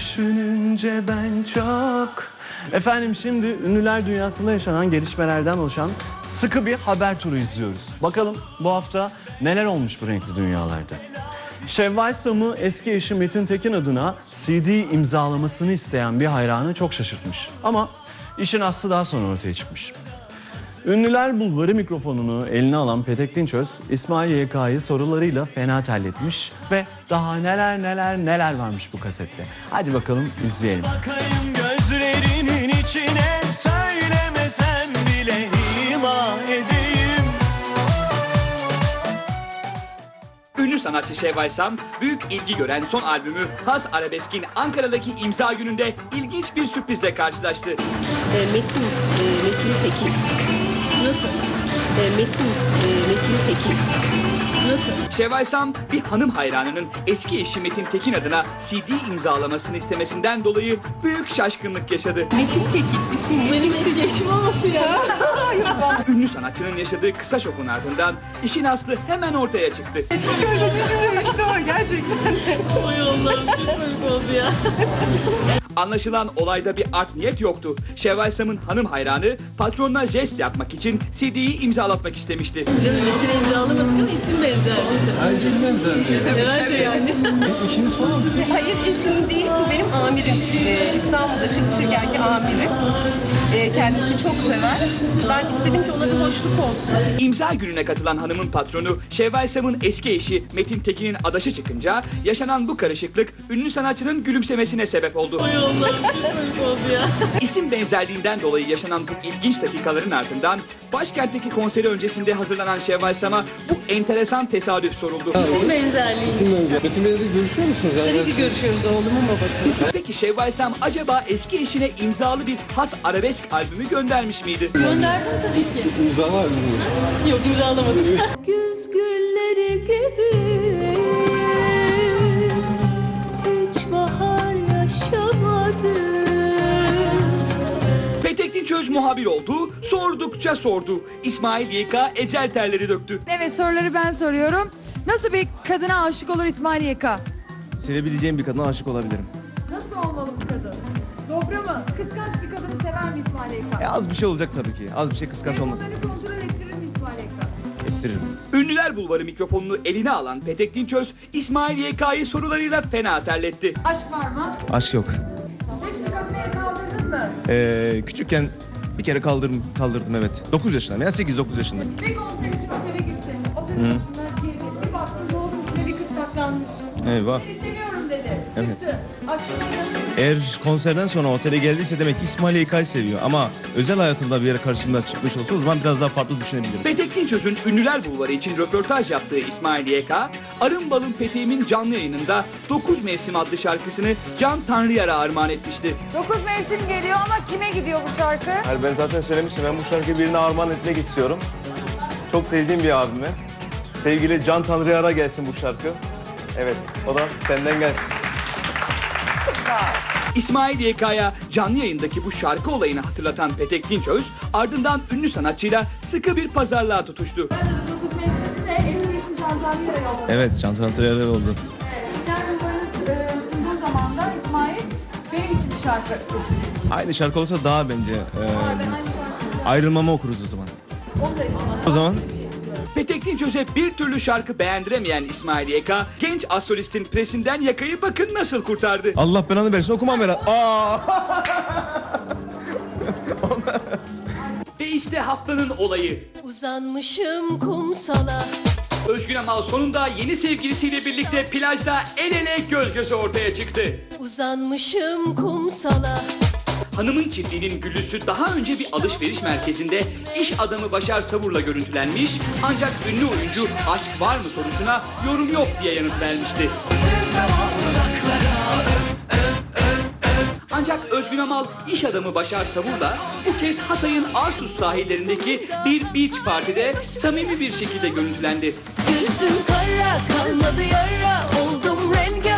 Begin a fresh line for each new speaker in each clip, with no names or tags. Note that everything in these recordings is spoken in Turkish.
Düşününce ben çok... Efendim şimdi ünlüler dünyasında yaşanan gelişmelerden oluşan sıkı bir haber turu izliyoruz. Bakalım bu hafta neler olmuş bu renkli dünyalarda. Şevval Sam'ı eski eşi Metin Tekin adına CD imzalamasını isteyen bir hayranı çok şaşırtmış. Ama işin aslı daha sonra ortaya çıkmış. Ünlüler Bulvarı mikrofonunu eline alan Petek Dinçöz, İsmail YK'yı sorularıyla fena terletmiş ve daha neler neler neler varmış bu kasette. Hadi bakalım izleyelim.
Bakayım
sanatçı Şevval Sam, büyük ilgi gören son albümü Haz Arabesk'in Ankara'daki imza gününde ilginç bir sürprizle karşılaştı.
E, Metin, e, Metin Tekin. Nasıl? E, Metin, e, Metin Tekin. Nasıl?
Şevval Sam, bir hanım hayranının eski eşi Metin Tekin adına CD imzalamasını istemesinden dolayı büyük şaşkınlık yaşadı.
Metin Tekin. İsmim benim eski eşim olması ya.
Ünlü sanatçının yaşadığı kısa şokun ardından işin aslı hemen ortaya çıktı.
Hiç öyle düşünmemiştim ama gerçekten. Oy Allah'ım çok komik oldu ya.
Anlaşılan olayda bir art niyet yoktu. Şevval Sam'ın hanım hayranı patronuna jest yapmak için CD'yi imzalatmak istemişti.
Canım Metin'e imzalamadık ama isim benzer.
Ha, isim benzerdi.
Herhalde yani.
İşiniz falan mı?
Hayır eşim değil, bu benim amirim. Ee, İstanbul'da çalışırkenki amirim. Ee, kendisi çok sever. Ben istedim ki ona bir hoşluk olsun.
İmza gününe katılan hanımın patronu Şevval Sam'ın eski eşi Metin Tekin'in adaşı çıkınca yaşanan bu karışıklık ünlü sanatçının gülümsemesine sebep oldu.
Oy Allah'ım çok komik oldu ya.
İsim benzerliğinden dolayı yaşanan bu ilginç dakikaların ardından başkentteki konseri öncesinde hazırlanan Şevval Sam'a bu enteresan tesadüf soruldu.
İsim benzerliğiymiş.
Metin Bey'le de görüşüyor musunuz?
Tabii ki görüşüyoruz oğlumun babasıyız.
Peki Şevval Sam acaba eski eşine imzalı bir has arabesk albümü göndermiş miydi?
Gönderdim tabii ki.
imza var mı?
Yok imzalamadık. Güz gülleri gibi
muhabir oldu, sordukça sordu. İsmail YK ecel terleri döktü.
Evet soruları ben soruyorum. Nasıl bir kadına aşık olur İsmail Yeka?
Sevebileceğim bir kadına aşık olabilirim.
Nasıl olmalı bu kadın? Dobra mı? Kıskanç bir kadını sever mi İsmail Yeka?
E az bir şey olacak tabii ki. Az bir şey kıskanç olmasın.
Telefonlarını kontrol ettirir mi İsmail Yeka?
Ettiririm.
Ünlüler Bulvarı mikrofonunu eline alan Petek Dinçöz, İsmail YK'yı sorularıyla fena terletti.
Aşk var mı?
Aşk yok.
Hiç bir kadını el kaldırdın mı?
Ee, küçükken bir kere kaldırdım, kaldırdım evet. 9 yaşındayım ya 8-9 yaşındayım.
Bir konser için otele gittin. Otelin odasına girdin. Bir baktın dolabın içine bir kız saklanmış.
Eyvah.
Seni.
Evet.
Çıktı.
Eğer konserden sonra otele geldiyse demek ki İsmail Yekka'yı seviyor. Ama özel hayatımda bir yere karşımda çıkmış olsa o zaman biraz daha farklı düşünebilirim.
Petek Dinçöz'ün Ünlüler Bulvarı için röportaj yaptığı İsmail YK, Arın Balın Peteğimin canlı yayınında 9 Mevsim adlı şarkısını Can Tanrıyar'a armağan etmişti.
Dokuz mevsim geliyor ama kime gidiyor bu şarkı?
Hayır ben zaten söylemiştim. Ben bu şarkıyı birine armağan etmek istiyorum. Çok sevdiğim bir abime. Sevgili Can Tanrıyar'a gelsin bu şarkı. Evet, o da senden gelsin.
İsmail YK'ya canlı yayındaki bu şarkı olayını hatırlatan Petek Dinçöz, ardından ünlü sanatçıyla sıkı bir pazarlığa tutuştu.
Ben de dokuz mevsimde de eski eşim yolladım.
Evet, Can Sanatör'e oldu.
Ünlüler Bulvarı'nı e, sunduğu zaman da İsmail benim için bir şarkı seçecek.
Aynı şarkı olsa daha bence e,
Var ben aynı şarkıyı
ayrılmamı okuruz o zaman.
Onu da istiyorum.
O zaman
Başka bir şey istiyorum.
Petek Dinçöz'e bir türlü şarkı beğendiremeyen İsmail YK, genç asolistin presinden yakayı bakın nasıl kurtardı.
Allah belanı versin okumam ben. Aa!
Ve işte haftanın olayı.
Uzanmışım kumsala.
Özgün Amal sonunda yeni sevgilisiyle birlikte plajda el ele göz göze ortaya çıktı.
Uzanmışım kumsala.
Hanımın çiftliğinin güllüsü daha önce bir alışveriş merkezinde iş adamı Başar Savur'la görüntülenmiş ancak ünlü oyuncu aşk var mı sorusuna yorum yok diye yanıt vermişti. Ancak Özgün Amal iş adamı Başar Savur'la bu kez Hatay'ın Arsus sahillerindeki bir beach partide samimi bir şekilde görüntülendi.
Gözüm kara kalmadı yara. Oldum rengarenk.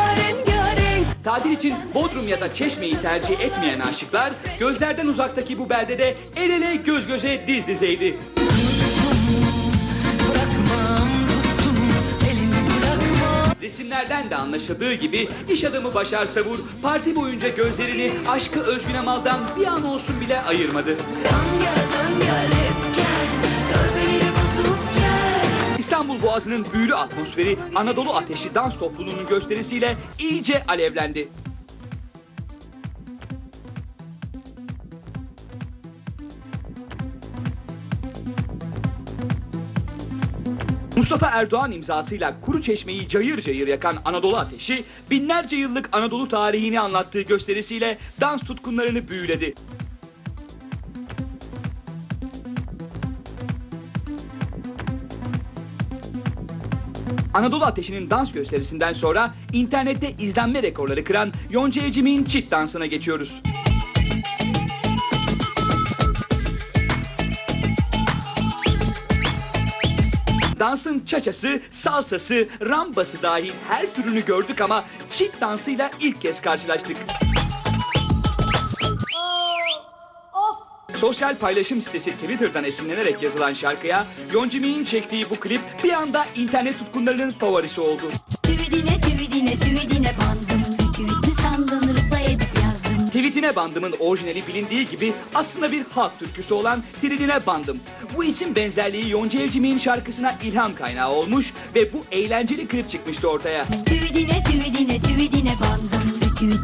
Tatil için Bodrum ya da Çeşme'yi tercih etmeyen aşıklar gözlerden uzaktaki bu beldede el ele göz göze diz dizeydi. resimlerden de anlaşıldığı gibi iş adamı Başar Savur parti boyunca gözlerini aşkı Özgün Amal'dan bir an olsun bile ayırmadı. Boğazı'nın büyülü atmosferi Anadolu Ateşi dans topluluğunun gösterisiyle iyice alevlendi. Mustafa Erdoğan imzasıyla Kuru Çeşme'yi cayır cayır yakan Anadolu Ateşi, binlerce yıllık Anadolu tarihini anlattığı gösterisiyle dans tutkunlarını büyüledi. Anadolu Ateşi'nin dans gösterisinden sonra internette izlenme rekorları kıran Yonca Evcimik'in çit dansına geçiyoruz. Dansın çaçası, salsası, rambası dahil her türünü gördük ama çit dansıyla ilk kez karşılaştık. Sosyal paylaşım sitesi Twitter'dan esinlenerek yazılan şarkıya Yoncimi'nin çektiği bu klip bir anda internet tutkunlarının favorisi oldu.
Tüvidine tüvidine tüvidine bandım tweet mi sandın rıpla edip yazdım
Tweetine bandımın orijinali bilindiği gibi aslında bir halk türküsü olan Tridine Bandım. Bu isim benzerliği Yonca Evcimik'in şarkısına ilham kaynağı olmuş ve bu eğlenceli klip çıkmıştı ortaya.
Tüvidine tüvidine tüvidine bandım tweet mi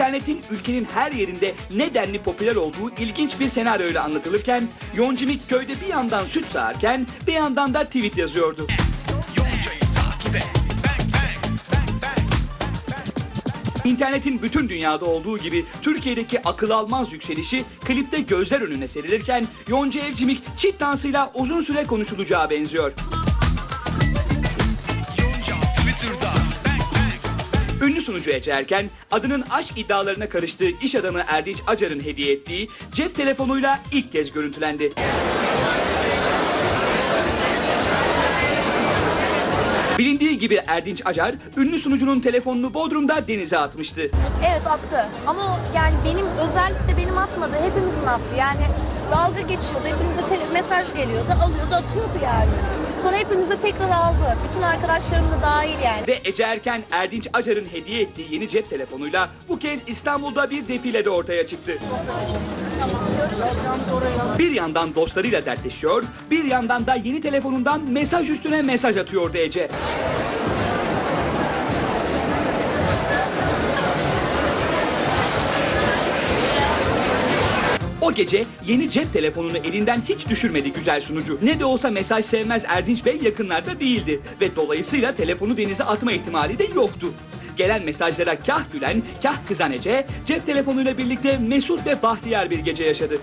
internetin ülkenin her yerinde ne denli popüler olduğu ilginç bir senaryoyla anlatılırken Yoncimik köyde bir yandan süt sağarken bir yandan da tweet yazıyordu. İnternetin bütün dünyada olduğu gibi Türkiye'deki akıl almaz yükselişi klipte gözler önüne serilirken Yonca Evcimik çift dansıyla uzun süre konuşulacağı benziyor. Ünlü sunucu Ece Erken, adının aşk iddialarına karıştığı iş adamı Erdinç Acar'ın hediye ettiği cep telefonuyla ilk kez görüntülendi. Bilindiği gibi Erdinç Acar, ünlü sunucunun telefonunu Bodrum'da denize atmıştı.
Evet attı. Ama yani benim özellikle benim atmadı. Hepimizin attı. Yani dalga geçiyordu. Hepimize mesaj geliyordu. Alıyordu atıyordu yani. Sonra hepimiz de tekrar aldı. Bütün arkadaşlarım da dahil yani.
Ve Ece Erken, Erdinç Acar'ın hediye ettiği yeni cep telefonuyla bu kez İstanbul'da bir defilede ortaya çıktı. Bir yandan dostlarıyla dertleşiyor, bir yandan da yeni telefonundan mesaj üstüne mesaj atıyordu Ece. Gece yeni cep telefonunu elinden hiç düşürmedi güzel sunucu. Ne de olsa mesaj sevmez Erdinç Bey yakınlarda değildi ve dolayısıyla telefonu denize atma ihtimali de yoktu. Gelen mesajlara kah gülen, kah kızan Ece, cep telefonuyla birlikte mesut ve bahtiyar bir gece yaşadı.